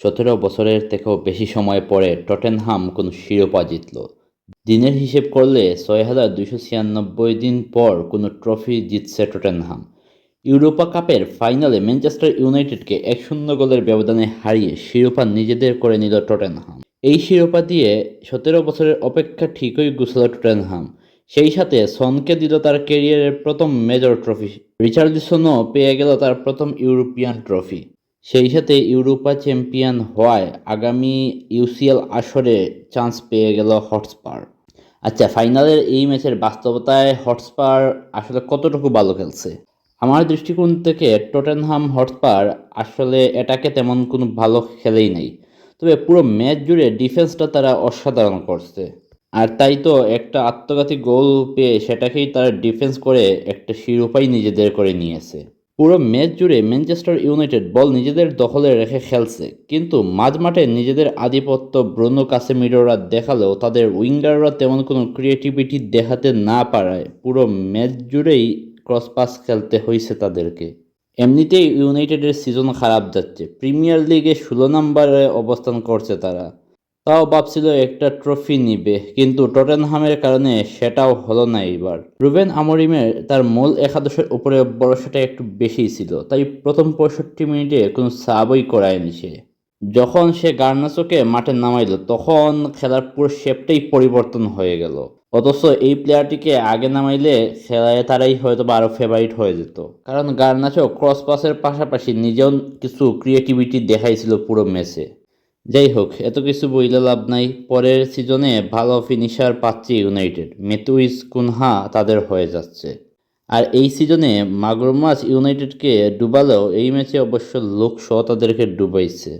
সতেরো বছরের থেকেও বেশি সময় পরে টটেনহাম কোনো শিরোপা জিতল। দিনের হিসেব করলে ছয় হাজার দুশো ছিয়ানব্বই দিন পর কোনো ট্রফি জিতছে টটেনহাম। ইউরোপা কাপের ফাইনালে ম্যানচেস্টার ইউনাইটেডকে এক শূন্য গোলের ব্যবধানে হারিয়ে শিরোপা নিজেদের করে নিল টটেনহাম। এই শিরোপা দিয়ে সতেরো বছরের অপেক্ষা ঠিকই গুছল টটেনহাম। সেই সাথে সনকে দিল তার কেরিয়ারের প্রথম মেজর ট্রফি। রিচার্ডসনও পেয়ে গেল তার প্রথম ইউরোপিয়ান ট্রফি। সেই সাথে ইউরোপা চ্যাম্পিয়ন হওয়ায় আগামী ইউসিএল আসরে চান্স পেয়ে গেল হটস্পার। আচ্ছা ফাইনালের এই ম্যাচের বাস্তবতায় হটস্পার আসলে কতটুকু ভালো খেলছে? আমার দৃষ্টিকোণ থেকে টটেনহাম হটস্পার আসলে এটাকে তেমন কোনো ভালো খেলেই নেই। তবে পুরো ম্যাচ জুড়ে ডিফেন্সটা তারা অসাধারণ করছে। আর তাই তো একটা আত্মঘাতী গোল পেয়ে সেটাকেই তারা ডিফেন্স করে একটা শিরোপাই নিজেদের করে নিয়েছে। পুরো ম্যাচ জুড়ে ম্যানচেস্টার ইউনাইটেড বল নিজেদের দখলে রেখে খেলছে। কিন্তু মাঝমাঠে নিজেদের আধিপত্য ব্রুনো কাসেমিরোরা দেখালেও তাদের উইঙ্গাররা তেমন কোনো ক্রিয়েটিভিটি দেখাতে না পারায় পুরো ম্যাচ জুড়েই ক্রস পাস খেলতে হয়েছে তাদেরকে। এমনিতেই ইউনাইটেডের সিজন খারাপ যাচ্ছে। প্রিমিয়ার লিগে ষোলো নম্বরে অবস্থান করছে তারা। তাও ভাবছিল একটা ট্রফি নিবে, কিন্তু টটেনহামের কারণে সেটাও হলো না এবার রুবেন আমরিমের তার মূল একাদশের উপরে ভরসাটা একটু বেশি ছিল, তাই প্রথম পঁয়ষট্টি মিনিটে কোনো সাবই করায়নি সে। যখন সে গার্নাসোকে মাঠে নামাইল, তখন খেলার পুরো শেপটাই পরিবর্তন হয়ে গেল। অথচ এই প্লেয়ারটিকে আগে নামাইলে খেলায় তারাই হয়তো বা আরও ফেভারিট হয়ে যেত। কারণ গার্নাচো ক্রস পাসের পাশাপাশি নিজেও কিছু ক্রিয়েটিভিটি দেখাইছিল পুরো ম্যাচে যাই হোক এত কিছু বইলে লাভ নাই। পরের সিজনে ভালো ফিনিশার পাচ্ছে ইউনাইটেড মেতুইস কুনহা তাদের হয়ে যাচ্ছে। আর এই সিজনে মাগুর মাছ ইউনাইটেডকে ডুবালেও এই ম্যাচে অবশ্য লোক তাদেরকে ডুবাইছে।